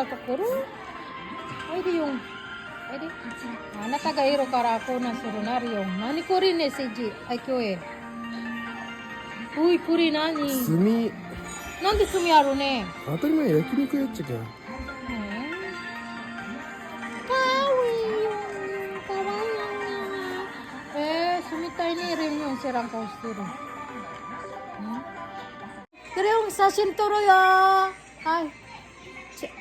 がところおいでよおいであなたがエロからこうなするなるよ何これねセジはい今日へおいこれ何炭なんで炭あるね当たり前焼肉やっちゃけんうんかわいいよかわいいよえー、住みたいねレミョンセラン顔してるHmm? Pero yung sa sinturo yo. Ay.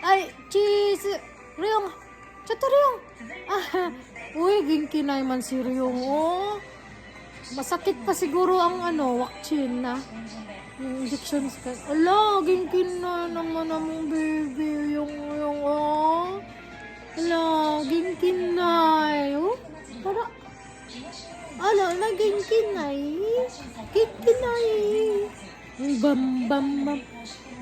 Ay, cheese. Ryong. Chato ryong. Ah, uy, ginkinay man si Ryong. Oh. Masakit pa siguro ang ano, wakchin na. Yung injection sa Ala, ginkinay naman namong baby. Yung, yung, oh. Ala, ginkinay. Oh, para. Ala, naging kinay. Kikinay. Bam, bam, bam.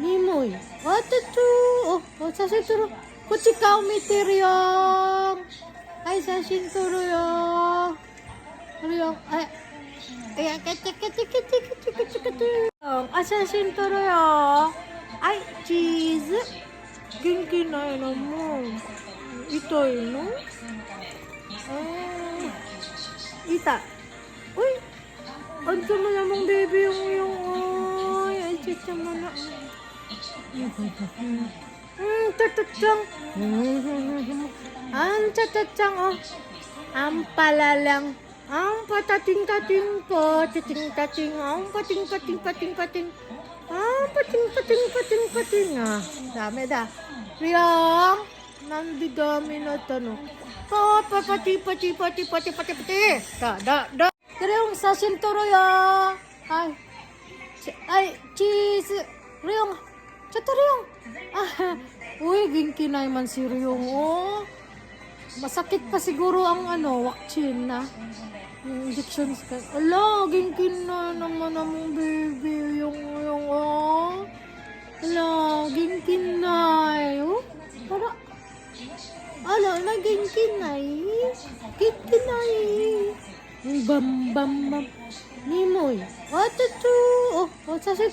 Nimoy. Watachu. Oh, oh, sasin turo. Kuchikaw miteryong. Ay, sasin turo yo. Ano yung, ay, ay, kete, kete, kete, kete, kete, kete. Ah, sasin turo yo. Ay, cheese. Kinkinay na mo. Ito yun, no? Ah. Ita. Uy! Ang sama namang baby yung yung ay. Ay, chicha mo na. Hmm, tatatsang. Ang tatatsang, oh. Ang palalang. Ang patating-tating po. Tating-tating. Ang pating-pating-pating-pating. Ang pating-pating-pating-pating. Ah, dami da. Riyang. Nandidami na tanong. Oh, pati pati pati pati pati pati. Da da da. Pero yung sa sinturo yo. Ay. Chi- Ay, cheese. Ryong. Chato ryong. Ah, uy, ginkinay man si Ryong. Oh. Masakit pa siguro ang ano, wakchin na. Yung injection sa Ala, ginkinay naman namong baby. Yung, yung, oh. Ala, ginkinay. Oh, para, Ala, naging kinay. Kikinay. Bam, bam, bam. Nimoy. Watachu. Oh, oh, sasin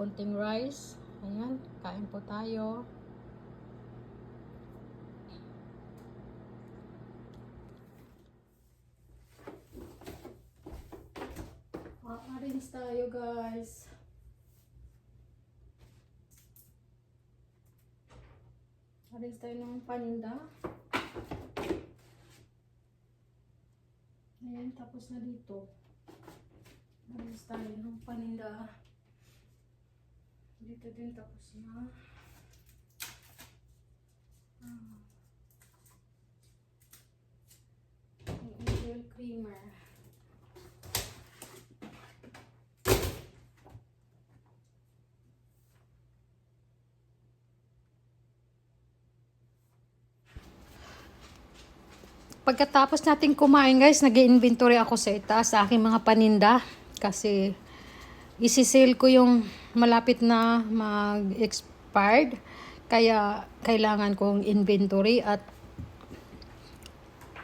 Konting rice. Ayan, kain po tayo. Kakarin tayo guys. Aris tayo ng paninda. Ayan, tapos na dito. Aris tayo ng paninda. Dito din tapos na. Ah. Yung creamer. Pagkatapos nating kumain guys, nag inventory ako sa itaas sa aking mga paninda. Kasi isi-sale ko yung malapit na mag-expired. Kaya kailangan kong inventory at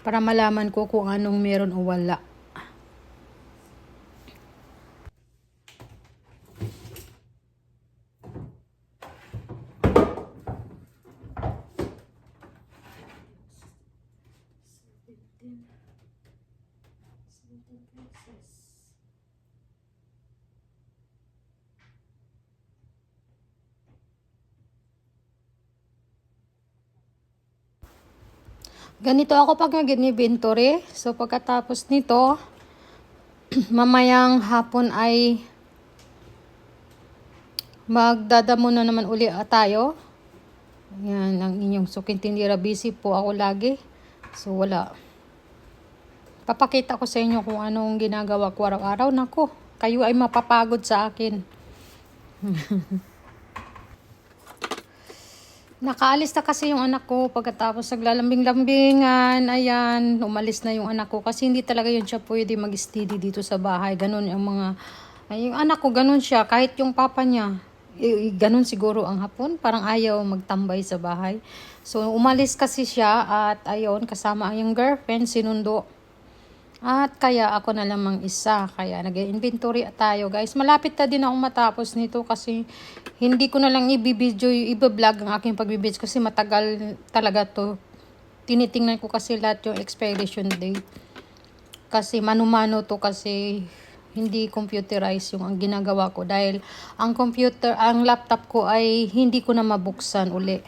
para malaman ko kung anong meron o wala. Ganito ako pag mag-inventory. So pagkatapos nito, mamayang hapon ay magdadamo na naman uli tayo. Yan ang inyong suking tindira. Busy po ako lagi. So wala. Papakita ko sa inyo kung anong ginagawa ko araw-araw. Nako, kayo ay mapapagod sa akin. Nakaalis na kasi yung anak ko pagkatapos naglalambing-lambingan. Ayan, umalis na yung anak ko kasi hindi talaga yun siya pwede mag-steady dito sa bahay. Ganun yung mga, ay, yung anak ko ganun siya. Kahit yung papa niya, ganun siguro ang hapon. Parang ayaw magtambay sa bahay. So, umalis kasi siya at ayun, kasama yung girlfriend, sinundo. At kaya ako na lamang isa. Kaya nag-inventory tayo guys. Malapit na din ako matapos nito kasi hindi ko na lang ibibidyo, ibablog ang aking pagbibidyo kasi matagal talaga to. Tinitingnan ko kasi lahat yung expiration date. Kasi mano-mano to kasi hindi computerized yung ang ginagawa ko dahil ang computer, ang laptop ko ay hindi ko na mabuksan uli.